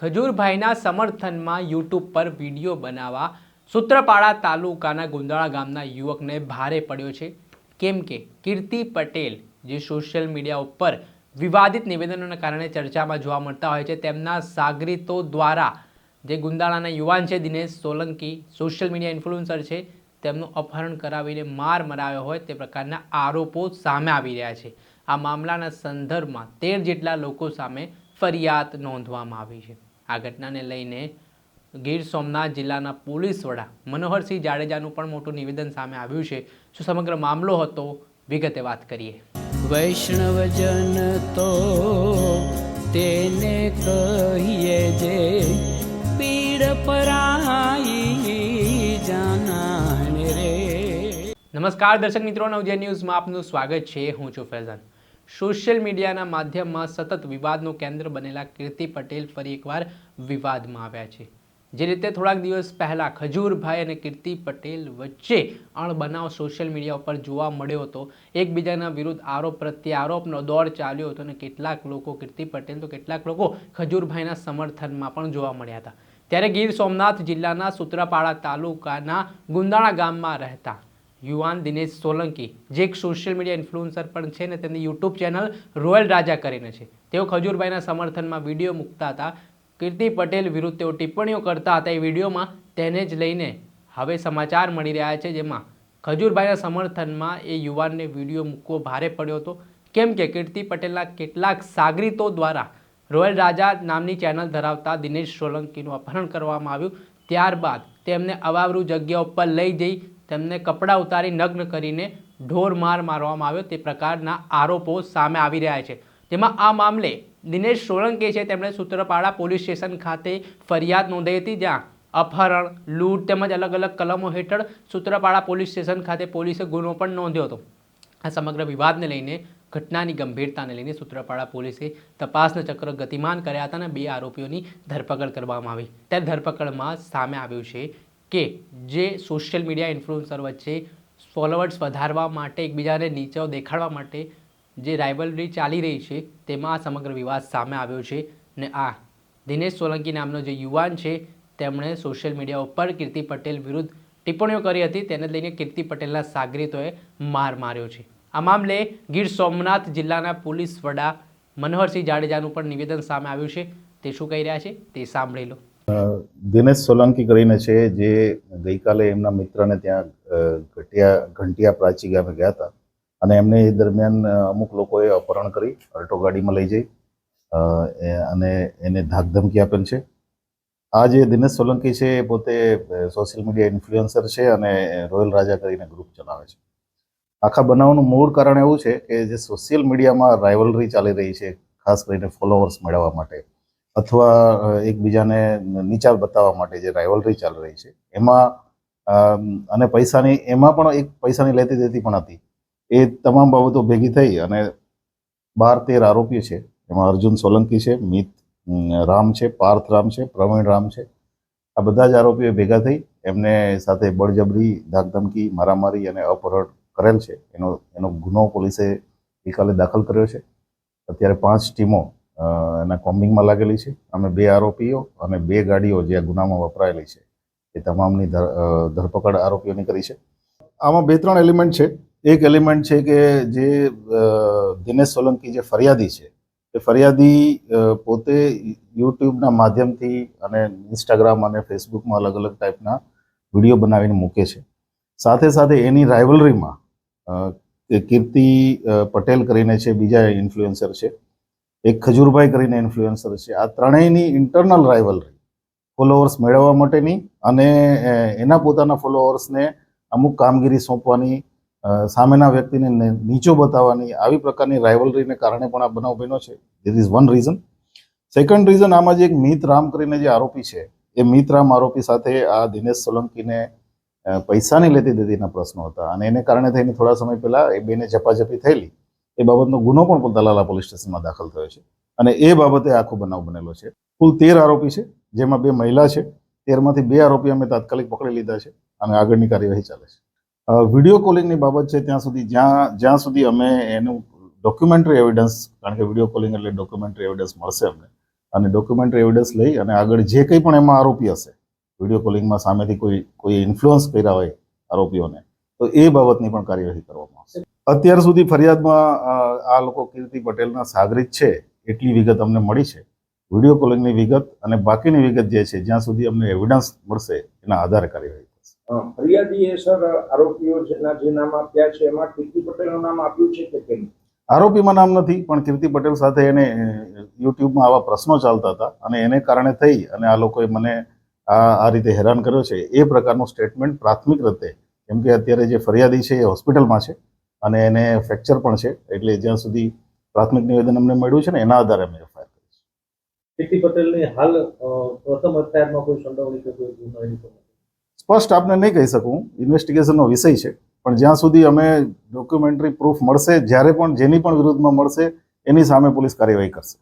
ખજૂરભાઈના સમર્થનમાં યુટ્યુબ પર વીડિયો બનાવવા સૂત્રપાડા તાલુકાના ગુંદાળા ગામના યુવકને ભારે પડ્યો છે. કેમ કે કીર્તિ પટેલ, જે સોશિયલ મીડિયા ઉપર વિવાદિત નિવેદનોના કારણે ચર્ચામાં જોવા મળતા હોય છે, તેમના સાગરીતો દ્વારા જે ગુંદાળાના યુવાન છે Dinesh Solanki, social media influencer છે, તેમનું અપહરણ કરાવીને માર મરાવ્યો હોય તે પ્રકારના આરોપો સામે આવી રહ્યા છે. આ મામલાના સંદર્ભમાં તેર જેટલા લોકો સામે ફરિયાદ નોંધવામાં આવી છે. આ ઘટનાને લઈને ગીર સોમનાથ જિલ્લાના પોલીસ વડા મનોહરસિંહ જાડેજાનું પણ મોટું નિવેદન સામે આવ્યું છે. શું સમગ્ર મામલો હતો? વિગતે વાત કરીએ. વૈષ્ણવજન તો તેને કહીએ જે પીડ પરાઈ જાનાને રે. નમસ્કાર દર્શક મિત્રો નવજે ન્યૂઝમાં આપનું સ્વાગત છે. હું છું ફૈઝાન. સોશિયલ મીડિયાના માધ્યમમાં સતત વિવાદનું કેન્દ્ર બનેલા કીર્તિ પટેલ ફરી એકવાર વિવાદમાં આવ્યા છે. જે રીતે થોડાક દિવસ પહેલાં ખજૂરભાઈ અને કીર્તિ પટેલ વચ્ચે અણબનાવ સોશિયલ મીડિયા ઉપર જોવા મળ્યો હતો. એકબીજાના વિરુદ્ધ આરોપ પ્રત્યે આરોપનો દોર ચાલ્યો હતો અને કેટલાક લોકો કીર્તિ પટેલ તો કેટલાક લોકો ખજૂરભાઈના સમર્થનમાં પણ જોવા મળ્યા હતા. ત્યારે ગીર સોમનાથ જિલ્લાના સુત્રાપાડા તાલુકાના ગુંદાણા ગામમાં રહેતા યુવાન દિનેશ સોલંકી, જે એક સોશિયલ મીડિયા ઇન્ફ્લુઅન્સર પણ છે ને તેમની યુટ્યુબ ચેનલ રોયલ રાજા કરીને છે. તેઓ ખજૂરભાઈના સમર્થનમાં વીડિયો મૂકતા હતા. કીર્તિ પટેલ વિરુદ્ધ તેઓ ટિપ્પણીઓ કરતા હતા એ વિડીયોમાં તેને જ લઈને હવે સમાચાર મળી રહ્યા છે, જેમાં ખજૂરભાઈના સમર્થનમાં એ યુવાનને વીડિયો મૂકવો ભારે પડ્યો હતો. કેમ કે કીર્તિ પટેલના કેટલાક સાગરીતો દ્વારા રોયલ રાજા નામની ચેનલ ધરાવતા દિનેશ સોલંકીનું અપહરણ કરવામાં આવ્યું. ત્યારબાદ તેમને અવાવરૂ જગ્યા ઉપર લઈ જઈ તેમને કપડાં ઉતારી નગ્ન કરીને ઢોર માર મારવામાં આવ્યો. તે પ્રકારના આરોપો સામે આવી રહ્યા છે. જેમાં આ મામલે દિનેશ સોલંકી છે. તેમણે સૂત્રપાડા પોલીસ સ્ટેશન ખાતે ફરિયાદ નોંધાઈ હતી, જ્યાં અપહરણ, લૂંટ તેમજ અલગ અલગ કલમો હેઠળ સૂત્રપાડા પોલીસ સ્ટેશન ખાતે પોલીસે ગુનો પણ નોંધ્યો હતો. આ સમગ્ર વિવાદને લઈને, ઘટનાની ગંભીરતાને લઈને સૂત્રપાડા પોલીસે તપાસના ચક્ર ગતિમાન કર્યા હતા અને બે આરોપીઓની ધરપકડ કરવામાં આવી. ત્યારે ધરપકડમાં સામે આવ્યું છે કે જે સોશિયલ મીડિયા ઇન્ફ્લુઅન્સર વચ્ચે ફોલોવર્સ વધારવા માટે, એકબીજાને નીચો દેખાડવા માટે જે રાઇવલરી ચાલી રહી છે, તેમાં આ સમગ્ર વિવાદ સામે આવ્યો છે ને આ દિનેશ સોલંકી નામનો જે યુવાન છે, તેમણે સોશિયલ મીડિયા ઉપર કીર્તિ પટેલ વિરુદ્ધ ટિપ્પણીઓ કરી હતી. તેને લઈને કીર્તિ પટેલના સાગરીતોએ માર માર્યો છે. આ મામલે ગીર સોમનાથ જિલ્લાના પોલીસ વડા મનોહરસિંહ જાડેજાનું પણ નિવેદન સામે આવ્યું છે. તે શું કહી રહ્યા છે? તે સાંભળી લો. દિનેશ સોલંકી કરીને છે, જે ગઈકાલે એમના મિત્રને ત્યાં ઘટિયા, ઘંટિયા પ્રાચી ગામે ગયા હતા. અને એમને એ દરમિયાન અમુક લોકોએ અપહરણ કરી, અલ્ટો ગાડીમાં લઈ જઈ અને એને ધાકધમકી આપેલ છે. આ જે દિનેશ સોલંકી છે, એ પોતે સોશિયલ મીડિયા ઇન્ફ્લુએન્સર છે અને રોયલ રાજા કરીને ગ્રુપ ચલાવે છે. આખા બનાવનું મૂળ કારણ એવું છે કે જે સોશિયલ મીડિયામાં રાઇવલરી ચાલી રહી છે, ખાસ કરીને ફોલોવર્સ મેળવવા માટે. અથવા એકબીજાને નીચા બતાવવા માટે જે રાઇવલરી ચાલી રહી છે, એમાં અને પૈસાની, એમાં પણ એક પૈસાની લેતી દેતી પણ હતી. એ તમામ બાબતો ભેગી થઈ અને બાર તેર આરોપી છે. એમાં અર્જુન સોલંકી છે, મિત રામ છે, પાર્થ રામ છે, પ્રવીણ રામ છે. આ બધા જ આરોપીઓ ભેગા થઈ, એમને સાથે બળજબરી, ધાકધમકી, મારામારી અને અપહરણ કરેલ છે. એનો એનો ગુનો પોલીસે ગઈકાલે દાખલ કર્યો છે. અત્યારે પાંચ ટીમો એના કોમ્બિંગમાં લાગેલી છે. અમે બે આરોપીઓ અને બે ગાડીઓ જે આ ગુનામાં વપરાયેલી છે, એ તમામની ધર- ધરપકડ આરોપીઓની કરી છે. આમાં બે ત્રણ એલિમેન્ટ છે. એક એલિમેન્ટ છે કે જે દિનેશ સોલંકી જે ફરિયાદી છે, એ ફરિયાદી પોતે યુટ્યુબના માધ્યમથી અને ઇન્સ્ટાગ્રામ અને ફેસબુકમાં અલગ અલગ ટાઈપના વીડિયો બનાવીને મૂકે છે. સાથે સાથે એની રાઇવલરીમાં કીર્તિ પટેલ કરીને છે, બીજા ઇન્ફ્લુએન્સર છે. એક ખજૂરભાઈ કરીને ઇન્ફ્લુએન્સર છે. આ ત્રણેયની ઇન્ટરનલ રાઇવલરી ફોલોઅર્સ મેળવવા માટેની અને એના પોતાના ફોલોઅર્સને અમુક કામગીરી સોંપવાની સામેના વ્યક્તિને નીચો બતાવવાની, આવી પ્રકારની રાઇવલરીને કારણે પણ આ બનાવ બન્યો છે. This is one reason second reason આમાં જે એક મિત રામ કરીને જે આરોપી છે, એ મિત રામ આરોપી સાથે આ દિનેશ સોલંકીને પૈસાની લેતી દેતીના પ્રશ્નો હતા અને એને કારણે થઈને થોડા સમય પહેલાં એ બેને ઝપાઝપી થયેલી. એ બાબતનો ગુનો પણ દલાલા પોલીસ સ્ટેશનમાં દાખલ થયો છે. અને એ બાબતે આખો બનાવ બનેલો છે. કુલ તેર આરોપી છે, જેમાં બે મહિલા છે. તેરમાંથી બે આરોપી અમે તાત્કાલિક પકડી લીધા છે અને આગળની કાર્યવાહી ચાલે છે. વીડિયો કોલિંગની બાબત છે, ત્યાં સુધી જ્યાં જ્યાં સુધી અમે એનું ડોક્યુમેન્ટરી એવિડન્સ કારણ કે વીડિયો કોલિંગ એટલે ડોક્યુમેન્ટરી એવિડન્સ મળશે અમને. અને ડોક્યુમેન્ટરી એવિડન્સ લઈ અને આગળ જે કંઈ પણ એમાં આરોપી હશે વીડિયો કોલિંગમાં સામેથી કોઈ કોઈ ઇન્ફ્લુઅન્સ કર્યા હોય આરોપીઓને, તો એ બાબતની પણ કાર્યવાહી કરવામાં આવશે. અત્યાર સુધી ફરિયાદમાં આ લોકો કીર્તિ પટેલના સાગરિત છે એટલી વિગત અમને મળી છે. વીડિયો કોલિંગની વિગત અને બાકીની વિગત જે છે જ્યાં સુધી અમને એવિડન્સ મળશે એના આધારે કાર્યવાહી થશે. ફરિયાદીએ સર આરોપીઓ જેના જે નામ આપ્યા છે એમાં કીર્તિ પટેલનું નામ આપ્યું છે કે કેમ? આરોપીમાં નામ નથી પણ કીર્તિ પટેલ સાથે એને યુટ્યુબમાં આવા પ્રશ્નો ચાલતા હતા અને એને કારણે થઈ અને આ લોકોએ મને આ આ રીતે હેરાન કર્યો છે. એ પ્રકારનું સ્ટેટમેન્ટ પ્રાથમિક રીતે કેમ કે અત્યારે જે ફરિયાદી છે એ હોસ્પિટલમાં છે. અને એને ફ્રેક્ચર પણ છે. એટલે જ્યાં સુધી પ્રાથમિક નિવેદન અમને મળ્યું છે ને એના આધારે અમે એફઆઈઆર કરી છે કીર્તિ પટેલની હાલ પ્રથમ એફઆઈઆરમાં કોઈ સંડોવણી કે કોઈ ગુનો એની સ્પષ્ટ આપને નહીં કહી શકું. ઇન્વેસ્ટિગેશનનો વિષય છે. પણ જ્યાં સુધી અમે ડોક્યુમેન્ટરી પ્રૂફ મળશે જ્યારે પણ જેની પણ વિરુદ્ધમાં મળશે એની સામે પોલીસ કાર્યવાહી કરશે.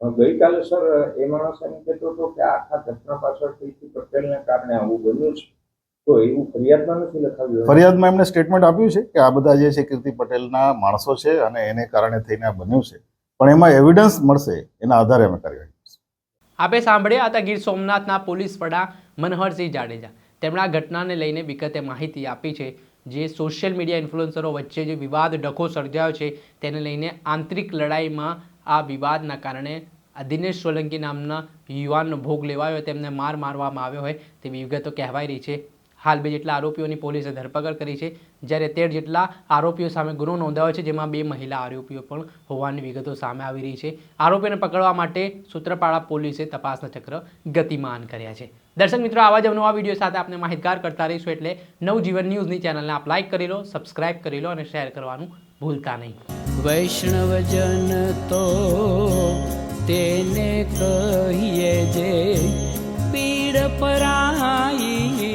ગઈકાલે સર એ માણસ એમ કહેતો હતો કે આખા ઘટના પાછળ પટેલને કારણે આવું બન્યું છે. તો એવું ફરિયાદમાં નથી લખાવ્યું ફરિયાદમાં એમને સ્ટેટમેન્ટ આપ્યું છે કે આ બધા જે છે કીર્તિ પટેલના માણસો છે અને એને કારણે થઈને આ બન્યું છે. પણ એમાં એવિડન્સ મળશે એના આધારે અમે કાર્યવાહી આપે સાંભળ્યા હતા ગીર સોમનાથના પોલીસ વડા મનહરસિંહ જાડેજા. તેમણે આ ઘટનાને લઈને વિગતે માહિતી આપી છે. જે સોશિયલ મીડિયા ઇન્ફ્લુએન્સરો વચ્ચે જે વિવાદ ડખો સર્જાયો છે તેને લઈને આંતરિક લડાઈમાં આ વિવાદના કારણે આ દિનેશ સોલંકી નામના યુવાનનો ભોગ લેવાયો તેમને માર મારવામાં આવ્યો હોય તેવી વિગતો કહેવાઈ રહી છે. હાલ બે જેટલા આરોપીઓની પોલીસે ધરપકડ કરી છે. જ્યારે તેર જેટલા આરોપીઓ સામે ગુનો નોંધાયો છે, જેમાં બે મહિલા આરોપીઓ પણ હોવાની વિગતો સામે આવી રહી છે. આરોપીઓને પકડવા માટે સૂત્રપાળા પોલીસે તપાસના ચક્ર ગતિમાન કર્યા છે. દર્શક મિત્રો, આવા જ આ વીડિયો સાથે આપણે માહિતગાર કરતા રહીશું એટલે નવજીવન ન્યૂઝની ચેનલને આપ લાઇક કરી લો, સબસ્ક્રાઇબ કરી લો અને શેર કરવાનું ભૂલતા નહીં. વૈષ્ણવજન તો તેને કહીએ જે પીડ પરાઈ